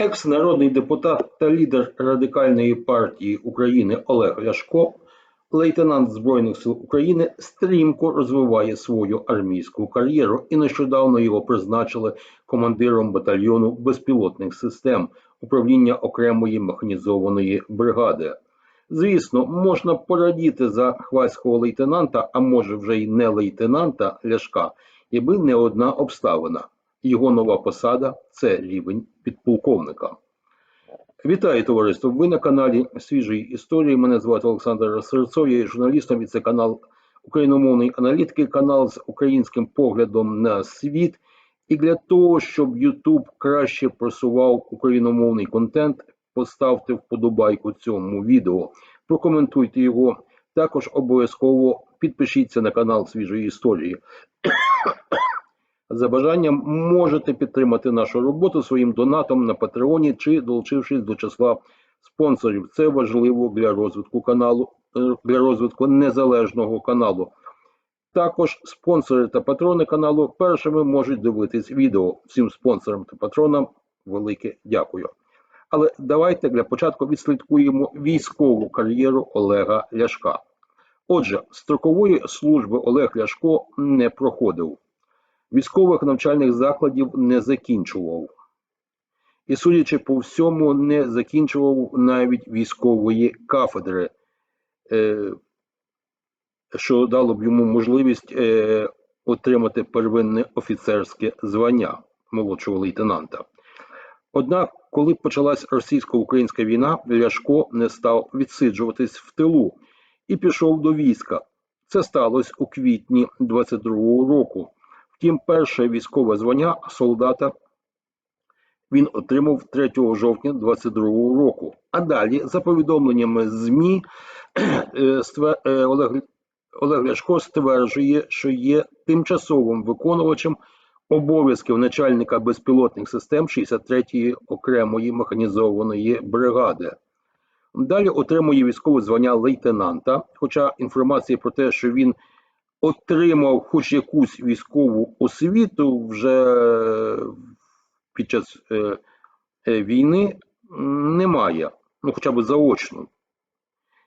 Екс-народний депутат та лідер Радикальної партії України Олег Ляшко, лейтенант Збройних сил України, стрімко розвиває свою армійську кар'єру і нещодавно його призначили командиром батальйону безпілотних систем управління окремої механізованої бригади. Звісно, можна порадіти за хваського лейтенанта, а може вже й не лейтенанта Ляшка, якби не одна обставина. Його нова посада це рівень підполковника. Вітаю товариство! Ви на каналі Свіжої історії. Мене звати Олександр Серцов, я є журналістом і це канал україномовної аналітики, канал з українським поглядом на світ. І для того, щоб YouTube краще просував україномовний контент, поставте вподобайку цьому відео, прокоментуйте його. Також обов'язково підпишіться на канал Свіжої історії. За бажанням можете підтримати нашу роботу своїм донатом на Патреоні чи долучившись до числа спонсорів. Це важливо для розвитку каналу, е, для розвитку незалежного каналу. Також спонсори та патрони каналу першими можуть дивитись відео. Всім спонсорам та патронам велике дякую. Але давайте для початку відслідкуємо військову кар'єру Олега Ляшка. Отже, строкової служби Олег Ляшко не проходив військових навчальних закладів не закінчував. І, судячи по всьому, не закінчував навіть військової кафедри, е, що дало б йому можливість е, отримати первинне офіцерське звання молодшого лейтенанта. Однак, коли почалась російсько-українська війна, Ляшко не став відсиджуватись в тилу і пішов до війська. Це сталося у квітні 22-го року. Втім, перше військове звання солдата він отримав 3 жовтня 22 року. А далі, за повідомленнями ЗМІ, е, е, Олег, Олег Ляшко стверджує, що є тимчасовим виконувачем обов'язків начальника безпілотних систем 63-ї окремої механізованої бригади. Далі отримує військове звання лейтенанта, хоча інформації про те, що він отримав хоч якусь військову освіту вже під час е, е, війни, немає, ну хоча б заочно.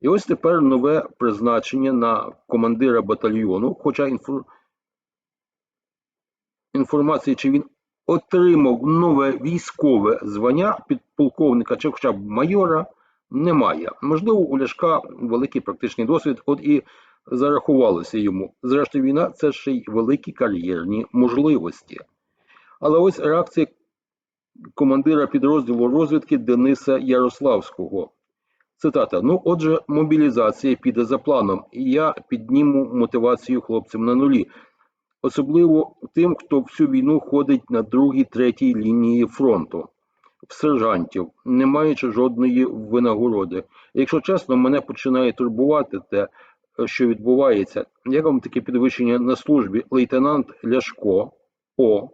І ось тепер нове призначення на командира батальйону, хоча інфор... інформації, чи він отримав нове військове звання підполковника чи хоча б майора, немає. Можливо, у Ляшка великий практичний досвід, от і зарахувалося йому. Зрештою, війна це ще й великі кар'єрні можливості. Але ось реакція командира підрозділу розвідки Дениса Ярославського. Цитата: Ну, отже, мобілізація піде за планом, і я підніму мотивацію хлопцям на нулі. Особливо тим, хто всю війну ходить на другій, третій лінії фронту, в сержантів, не маючи жодної винагороди. Якщо чесно, мене починає турбувати те, що відбувається, як вам таке підвищення на службі лейтенант Ляшко О.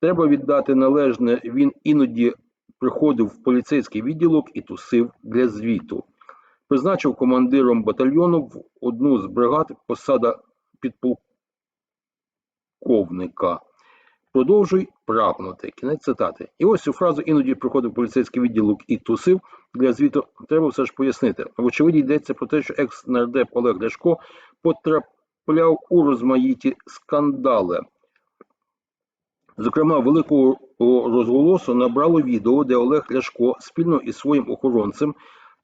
Треба віддати належне, він іноді приходив в поліцейський відділок і тусив для звіту. Призначив командиром батальйону в одну з бригад посада підполковника. Продовжуй прагнути. Кінець цитати. І ось цю фразу іноді приходив поліцейський відділок і тусив для звіту. Треба все ж пояснити. Вочевидь, йдеться про те, що екс-нардеп Олег Ляшко потрапляв у розмаїті скандали. Зокрема, великого розголосу набрало відео, де Олег Ляшко спільно із своїм охоронцем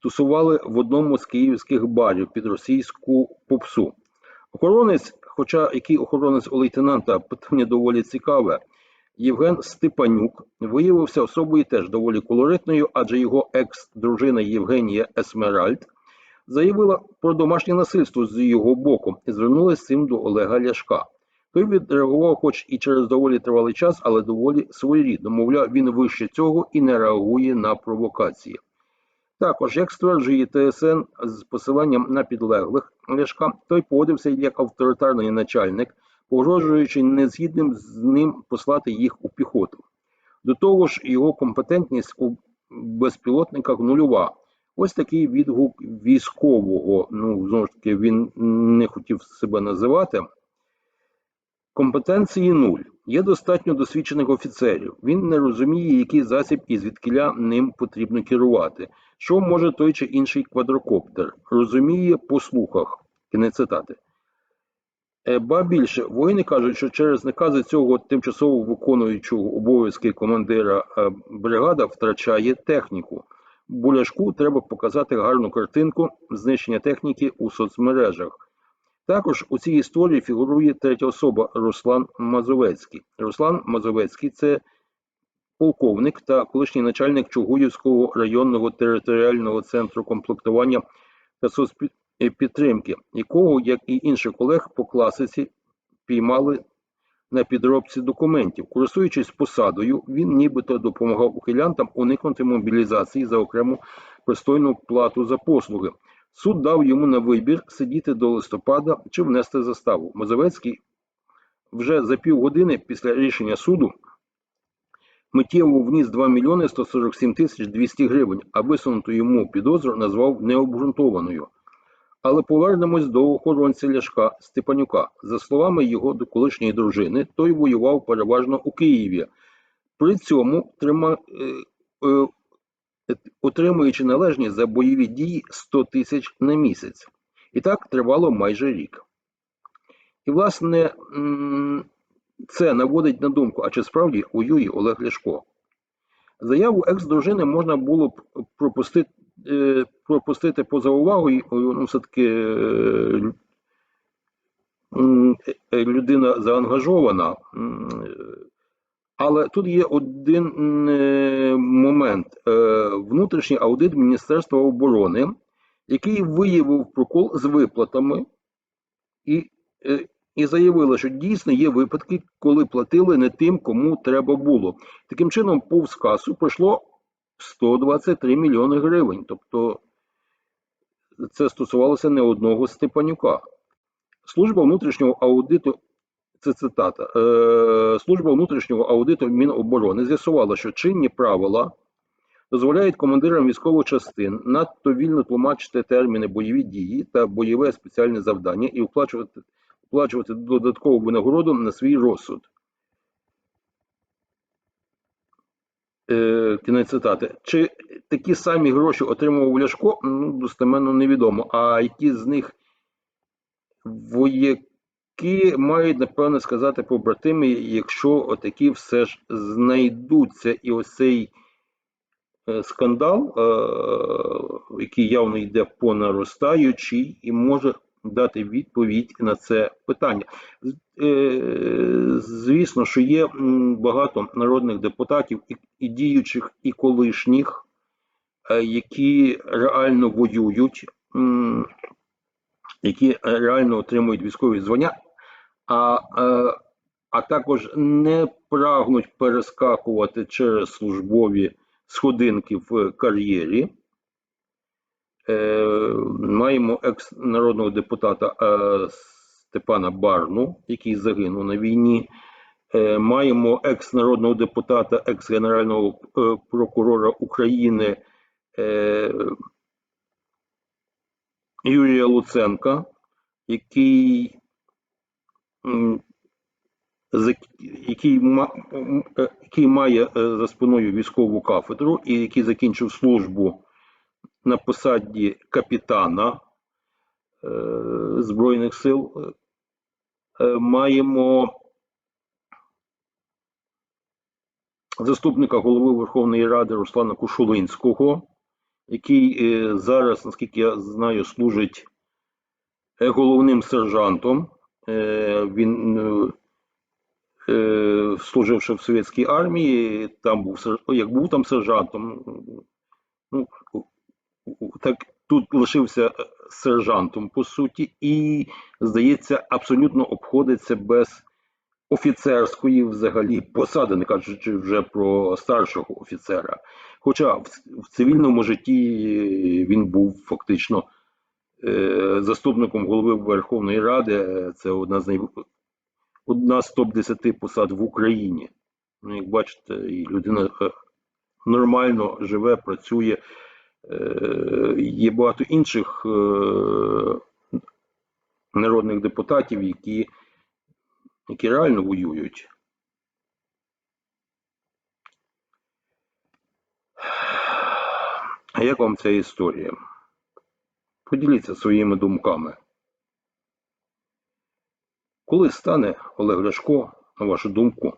тусували в одному з київських барів під російську попсу. Охоронець Хоча який охоронець у лейтенанта питання доволі цікаве, Євген Степанюк виявився особою теж доволі колоритною, адже його екс-дружина Євгенія Есмеральд заявила про домашнє насильство з його боку і звернулася з цим до Олега Ляшка. Той відреагував, хоч і через доволі тривалий час, але доволі своєрідно. Мовляв, він вище цього і не реагує на провокації. Також, як стверджує ТСН з посиланням на підлеглих Ляшка, той поводився як авторитарний начальник, погрожуючи незгідним з ним послати їх у піхоту. До того ж, його компетентність у безпілотниках нульова. Ось такий відгук військового. Ну, знову ж таки, він не хотів себе називати. Компетенції нуль. Є достатньо досвідчених офіцерів. Він не розуміє, який засіб і звідкиля ним потрібно керувати. Що може той чи інший квадрокоптер? Розуміє по слухах. Кінець цитати. Е, Ба більше, воїни кажуть, що через накази цього тимчасово виконуючого обов'язки командира е, бригада втрачає техніку. Буляшку треба показати гарну картинку знищення техніки у соцмережах. Також у цій історії фігурує третя особа Руслан Мазовецький. Руслан Мазовецький це полковник та колишній начальник Чугуївського районного територіального центру комплектування та соцпідтримки, якого, як і інших колег по класиці, піймали на підробці документів. Користуючись посадою, він нібито допомагав ухилянтам уникнути мобілізації за окрему пристойну плату за послуги. Суд дав йому на вибір сидіти до листопада чи внести заставу. Мазовецький вже за півгодини після рішення суду миттєво вніс 2 мільйони 147 тисяч 200 гривень, а висунуту йому підозру назвав необґрунтованою. Але повернемось до охоронця Ляшка Степанюка. За словами його колишньої дружини, той воював переважно у Києві. При цьому трима, е, е, отримуючи належність за бойові дії 100 тисяч на місяць. І так тривало майже рік. І, власне, це наводить на думку, а чи справді воює Олег Ляшко? Заяву екс-дружини можна було б пропустити, е, пропустити поза увагою, ну, все-таки е, е, людина заангажована. Але тут є один е, момент: Е, внутрішній аудит Міністерства оборони, який виявив прокол з виплатами, і, е, і заявили, що дійсно є випадки, коли платили не тим, кому треба було. Таким чином, повз касу пройшло 123 мільйони гривень. Тобто це стосувалося не одного Степанюка. Служба внутрішнього аудиту це цитата. Е, Служба внутрішнього аудиту Міноборони з'ясувала, що чинні правила дозволяють командирам військових частин надто вільно тлумачити терміни бойові дії та бойове спеціальне завдання і оплачувати, оплачувати додаткову винагороду на свій розсуд. Е, Кінець цитати. Чи такі самі гроші отримував Ляшко? Ну, достеменно невідомо. А які з них вояки мають, напевно, сказати побратими, якщо отакі все ж знайдуться, і ось цей е, скандал, е, який явно йде по наростаючій, і може дати відповідь на це питання. Е, Звісно, що є багато народних депутатів і, діючих, і колишніх, які реально воюють, які реально отримують військові звання, а, е, а також не прагнуть перескакувати через службові сходинки в кар'єрі. Е, маємо екс-народного депутата е, Степана Барну, який загинув на війні. Маємо екс-народного депутата, екс-генерального прокурора України Юрія Луценка, який, який, е, який має е, за спиною військову кафедру і який закінчив службу на посаді капітана е, Збройних сил. Маємо заступника голови Верховної Ради Руслана Кушулинського, який зараз, наскільки я знаю, служить головним сержантом. Е, Він е, е, служив ще в совєтській армії, там був як був там сержантом. Ну, так тут лишився сержантом по суті, і здається, абсолютно обходиться без офіцерської взагалі посади, не кажучи вже про старшого офіцера. Хоча в, цивільному житті він був фактично Е, заступником голови Верховної Ради. Е, це одна з най... одна з топ 10 посад в Україні. Ну, Як бачите, людина е, нормально живе, працює. Є багато інших народних депутатів, які, які реально воюють. А як вам ця історія? Поділіться своїми думками. Коли стане Олег Ляшко, на вашу думку,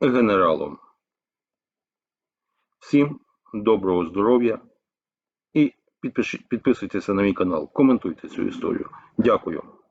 генералом? Всім доброго здоров'я і підписуйтеся на мій канал, коментуйте цю історію. Дякую.